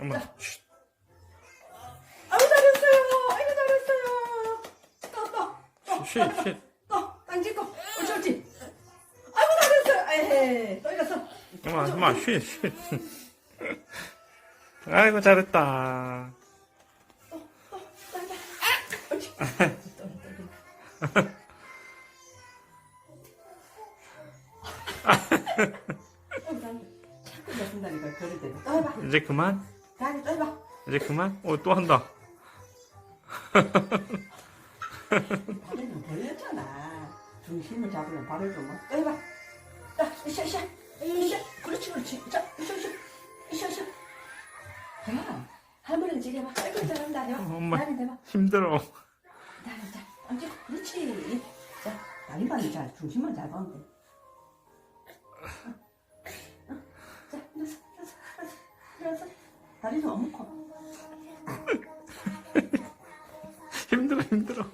엄마. 아이고 잘했어요. 아이고 잘했어요. 또 또. 쉿, 쉿. 또 당기고. 옳지 옳지. 아이고 잘했어요. 에헤. 또 일어서. 엄마, 엄마, 쉿, 쉿. 아이고, 잘했다. 옳지. 또, 또, 또. 어, 난 자꾸 넣는다니까 그럴. 또 해봐. 이제 그만? 다리 또 해봐. 이제 그만? 오, 또 한다. 발을 벌렸잖아. 중심을 잡으면 발을 좀. 뭐. 또 해봐. 자, 이샤, 이샤. 이샤. 그렇지, 그렇지. 자, 이샤, 이샤. 이샤, 이샤. 야, 할머니는 지금 해봐. 아이고, 잘한다. 요 엄마. 힘들어. 다리, 자. 그렇지. 자, 다리만 잘, 중심만 잘 봐면 돼. 다리 좀 얹고. 힘들어, 힘들어.